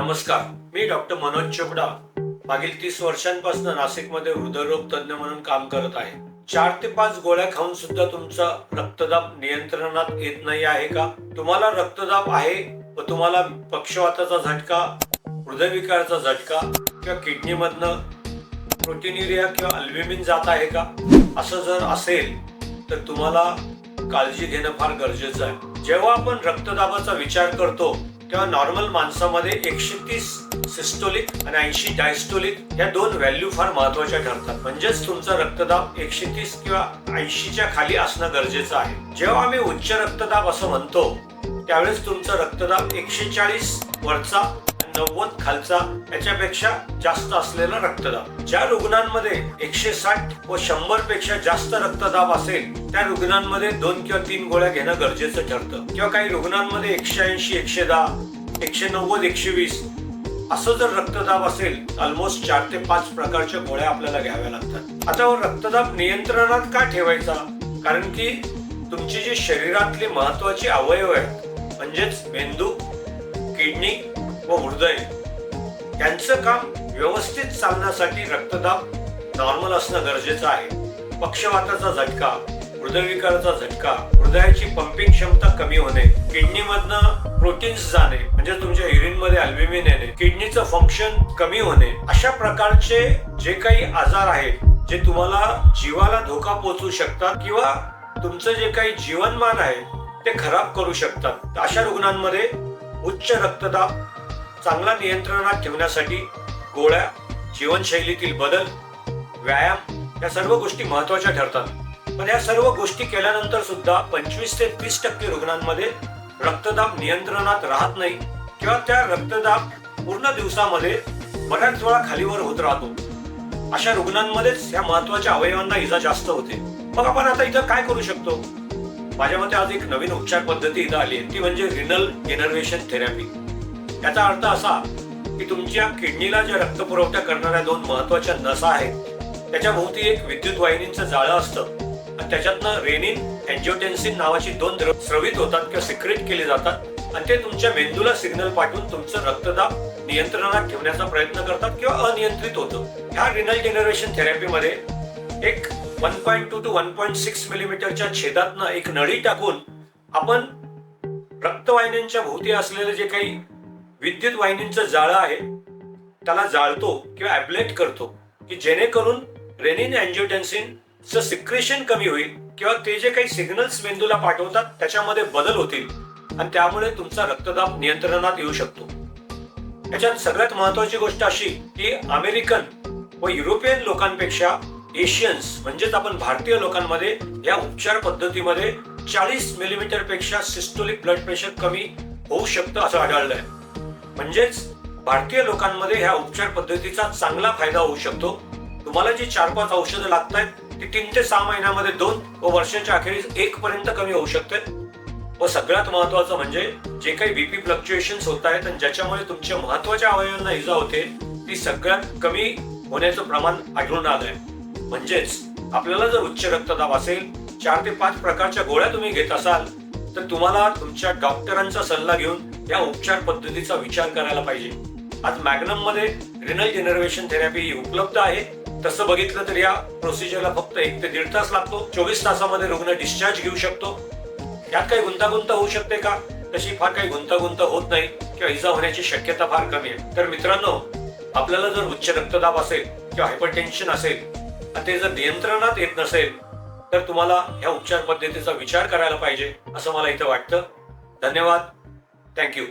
नमस्कार मी डॉक्टर मनोज चोपडा. मागील तीस वर्षांपासून नाशिकमध्ये हृदयरोग तज्ज्ञ म्हणून काम करत आहे. चार ते पाच गोळ्या खाऊन सुद्धा तुमचा रक्तदाब नियंत्रणात येत नाही आहे का? तुम्हाला रक्तदाब आहे व तुम्हाला पक्षवाताचा झटका हृदयविकाराचा झटका किंवा किडनीमधनं प्रोटीनिरिया किंवा अल्ब्युमिन जात आहे का? असं जर असेल तर तुम्हाला काळजी घेणं फार गरजेचं आहे. जेव्हा आपण रक्तदाबाचा विचार करतो किंवा नॉर्मल माणसामध्ये एकशे तीस सिस्टोलिक आणि ऐंशी डायस्टोलिक या दोन व्हॅल्यू फार महत्त्वाच्या ठरतात. म्हणजेच तुमचा रक्तदाब एकशे तीस किंवा ऐंशीच्या खाली असणं गरजेचं आहे. जेव्हा आम्ही उच्च रक्तदाब असं म्हणतो त्यावेळेस तुमचा रक्तदाब एकशे चाळीस वरचा नव्वद खालचा याच्यापेक्षा जास्त असलेला रक्तदाब. ज्या रुग्णांमध्ये एकशे साठ व शंभरपेक्षा जास्त रक्तदाब असेल त्या रुग्णांमध्ये दोन किंवा तीन गोळ्या घेणं गरजेचं ठरतं. किंवा काही रुग्णांमध्ये एकशे ऐंशी एकशे दहा एकशे नव्वद एकशे वीस असं जर रक्तदाब असेल ऑलमोस्ट चार ते पाच प्रकारच्या गोळ्या आपल्याला घ्याव्या लागतात. आता हो रक्तदाब नियंत्रणात का ठेवायचा? कारण की तुमची जी शरीरातली महत्वाची अवयव आहेत म्हणजेच मेंदू किडनी व हृदय. यांचं काम व्यवस्थित चालण्यासाठी रक्तदाब नॉर्मल असणं गरजेचं आहे. पक्षवाताचा झटका हृदयविकाराचा झटका हृदयाची पंपिंग क्षमता कमी होणे किडनीमधनं प्रोटीन्स जाणे म्हणजे तुमच्या युरिनमध्ये येणे किडनीचं फंक्शन कमी होणे अशा प्रकारचे जे काही आजार आहेत जे तुम्हाला जीवाला धोका पोहोचू शकतात किंवा तुमचं जे काही जीवनमान आहे ते खराब करू शकतात. अशा रुग्णांमध्ये उच्च रक्तदाब चांगला नियंत्रणात ठेवण्यासाठी गोळ्या जीवनशैलीतील बदल व्यायाम या सर्व गोष्टी महत्त्वाच्या ठरतात. पण या सर्व गोष्टी केल्यानंतर सुद्धा पंचवीस ते तीस टक्के रुग्णांमध्ये रक्तदाब नियंत्रणात राहत नाही किंवा त्या रक्तदाब पूर्ण दिवसामध्ये बऱ्याच वेळा खालीवर होत राहतो. अशा रुग्णांमध्येच या महत्त्वाच्या अवयवांना इजा जास्त होते. मग आपण आता इथं काय करू शकतो? माझ्या मते आज एक नवीन उपचार पद्धती इथं आली आहे. ती म्हणजे रिनल इनर्वेशन थेरपी याचा अर्थ असा की तुमच्या किडनीला ज्या रक्त पुरवठा करणाऱ्या दोन महत्त्वाच्या नसा आहेत त्याच्या भोवती एक विद्युत वाहिनीचं जाळं असतं आणि त्याच्यातनं रेनिन अँजिओटेन्सिन नावाची दोन द्रव स्रवित होतात किंवा सिक्रेट केले जातात आणि ते तुमच्या मेंदूला सिग्नल पाठवून तुमचं रक्तदाब नियंत्रणात ठेवण्याचा प्रयत्न करतात किंवा अनियंत्रित होतं. ह्या रिनल जनरेशन थेरपीमध्ये एक one point two to one point six मिलीमीटरच्या छेदातनं एक नळी टाकून आपण रक्तवाहिन्यांच्या भोवती असलेले जे काही विद्युत वाहिनींचं जाळं आहे त्याला जाळतो किंवा ऍब्लेट करतो की जेणेकरून रेनिन अँजिओटेन्सिनचं सिक्रेशन कमी होईल किंवा ते जे काही सिग्नल्स मेंदूला पाठवतात त्याच्यामध्ये बदल होतील. आणि त्यामुळे तुमचा रक्तदाब नियंत्रणात येऊ शकतो. याच्यात सगळ्यात महत्वाची गोष्ट अशी की अमेरिकन व युरोपियन लोकांपेक्षा एशियन्स म्हणजेच आपण भारतीय लोकांमध्ये या उपचार पद्धतीमध्ये चाळीस मिलीमीटरपेक्षा सिस्टोलिक ब्लड प्रेशर कमी होऊ शकतं असं आढळलं आहे म्हणजेच भारतीय लोकांमध्ये ह्या उपचार पद्धतीचा चांगला फायदा होऊ शकतो. तुम्हाला जी चार पाच औषधं लागत आहेत ती तीन ते सहा महिन्यामध्ये दोन व वर्षाच्या अखेरीस एक पर्यंत कमी होऊ शकते. व सगळ्यात महत्वाचं म्हणजे जे काही बीपी फ्लक्च्युएशन होत आहेत आणि ज्याच्यामुळे तुमच्या महत्त्वाच्या अवयवांना इजा होते ती सगळ्यात कमी होण्याचं प्रमाण आढळून आलंय. म्हणजेच आपल्याला जर उच्च रक्तदाब असेल चार ते पाच प्रकारच्या गोळ्या तुम्ही घेत असाल तर तुम्हाला तुमच्या डॉक्टरांचा सल्ला घेऊन या उपचार पद्धतीचा विचार करायला पाहिजे. आज मॅग्नममध्ये रिनल जनरेशन थेरपी उपलब्ध आहे. तसं बघितलं तर या प्रोसिजरला फक्त एक ते दीड तास लागतो. चोवीस तासामध्ये रुग्ण डिस्चार्ज घेऊ शकतो. यात काही गुंतागुंत होऊ शकते का? तशी फार काही गुंतागुंत होत नाही किंवा इजा होण्याची शक्यता फार कमी आहे. तर मित्रांनो आपल्याला जर उच्च रक्तदाब असेल किंवा हायपरटेन्शन असेल ते जर नियंत्रणात येत नसेल तर तुम्हाला ह्या उपचार पद्धतीचा विचार करायला पाहिजे असं मला इथं वाटतं. धन्यवाद. थँक्यू